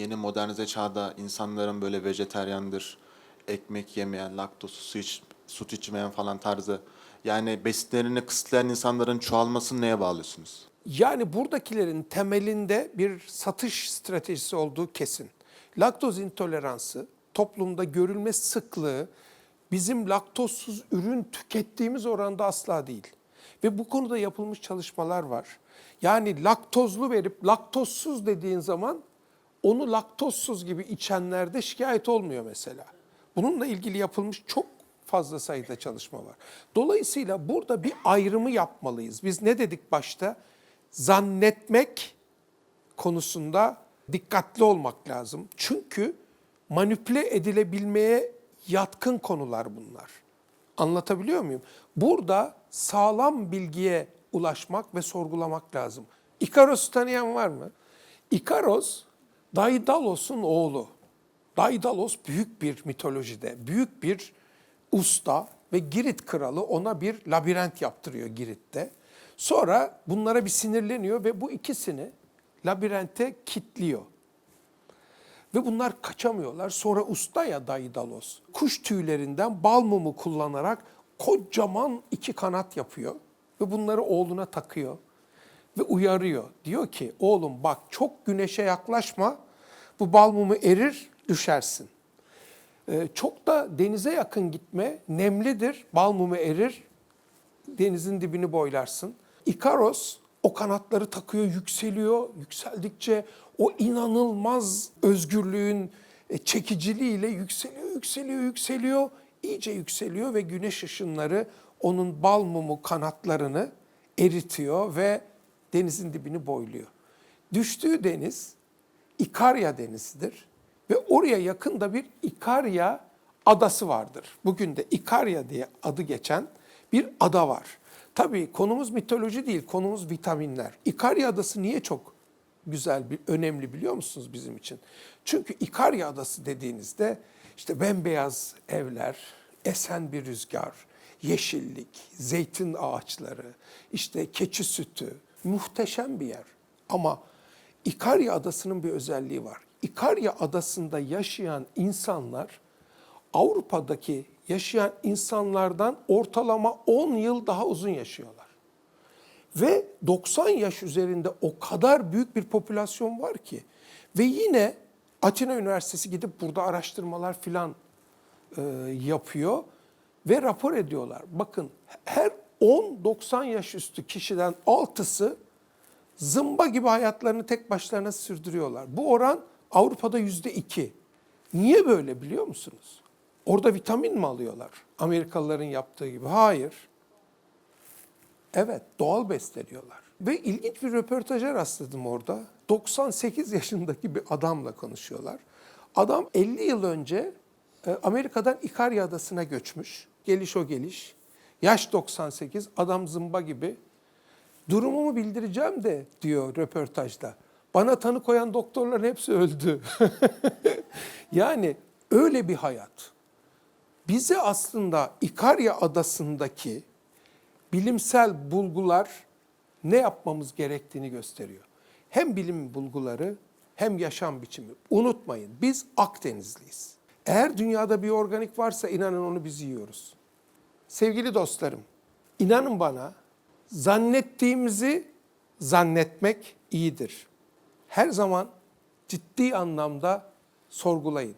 yeni modernize çağda insanların böyle vejeteryandır, ekmek yemeyen, laktozsuz su iç, süt içmeyen falan tarzı yani besinlerini kısıtlayan insanların çoğalmasını neye bağlıyorsunuz? Yani buradakilerin temelinde bir satış stratejisi olduğu kesin. Laktoz intoleransı, toplumda görülme sıklığı bizim laktozsuz ürün tükettiğimiz oranda asla değil. Ve bu konuda yapılmış çalışmalar var. Yani laktozlu verip laktozsuz dediğin zaman onu laktozsuz gibi içenlerde şikayet olmuyor mesela. Bununla ilgili yapılmış çok fazla sayıda çalışma var. Dolayısıyla burada bir ayrımı yapmalıyız. Biz ne dedik başta? Zannetmek konusunda dikkatli olmak lazım. Çünkü manipüle edilebilmeye yatkın konular bunlar. Anlatabiliyor muyum? Burada sağlam bilgiye ulaşmak ve sorgulamak lazım. İkaros'u tanıyan var mı? İkaros, Daidalos'un oğlu. Daidalos büyük bir mitolojide, büyük bir usta ve Girit kralı ona bir labirent yaptırıyor Girit'te. Sonra bunlara bir sinirleniyor ve bu ikisini labirente kitliyor. Ve bunlar kaçamıyorlar. Sonra usta ya Daidalos. Kuş tüylerinden bal mumu kullanarak kocaman iki kanat yapıyor. Ve bunları oğluna takıyor. Ve uyarıyor. Diyor ki oğlum bak çok güneşe yaklaşma. Bu bal mumu erir düşersin. Ee, çok da denize yakın gitme. Nemlidir. Bal mumu erir. Denizin dibini boylarsın. İkaros o kanatları takıyor, yükseliyor. Yükseldikçe o inanılmaz özgürlüğün e, çekiciliğiyle yükseliyor, yükseliyor, yükseliyor. İyice yükseliyor ve güneş ışınları onun bal mumu kanatlarını eritiyor ve denizin dibini boyluyor. Düştüğü deniz İkarya Denizi'dir ve oraya yakında bir İkarya adası vardır. Bugün de İkarya diye adı geçen bir ada var. Tabii konumuz mitoloji değil, konumuz vitaminler. İkarya Adası niye çok güzel, bir, önemli biliyor musunuz bizim için? Çünkü İkarya Adası dediğinizde işte bembeyaz evler, esen bir rüzgar, yeşillik, zeytin ağaçları, işte keçi sütü, muhteşem bir yer. Ama İkarya Adası'nın bir özelliği var. İkarya Adası'nda yaşayan insanlar Avrupa'daki yaşayan insanlardan ortalama 10 yıl daha uzun yaşıyorlar. Ve 90 yaş üzerinde o kadar büyük bir popülasyon var ki ve yine Atina Üniversitesi gidip burada araştırmalar filan e, yapıyor ve rapor ediyorlar. Bakın her 10-90 yaş üstü kişiden 6'sı zımba gibi hayatlarını tek başlarına sürdürüyorlar. Bu oran Avrupa'da yüzde iki. Niye böyle biliyor musunuz? Orada vitamin mi alıyorlar? Amerikalıların yaptığı gibi. Hayır. Evet, doğal besleniyorlar. Ve ilginç bir röportaja rastladım orada. 98 yaşındaki bir adamla konuşuyorlar. Adam 50 yıl önce e, Amerika'dan İkarya Adası'na göçmüş. Geliş o geliş. Yaş 98, adam zımba gibi. Durumumu bildireceğim de diyor röportajda. Bana tanı koyan doktorların hepsi öldü. yani öyle bir hayat. Bize aslında İkarya Adası'ndaki bilimsel bulgular ne yapmamız gerektiğini gösteriyor. Hem bilim bulguları hem yaşam biçimi. Unutmayın biz Akdenizliyiz. Eğer dünyada bir organik varsa inanın onu biz yiyoruz. Sevgili dostlarım, inanın bana zannettiğimizi zannetmek iyidir. Her zaman ciddi anlamda sorgulayın.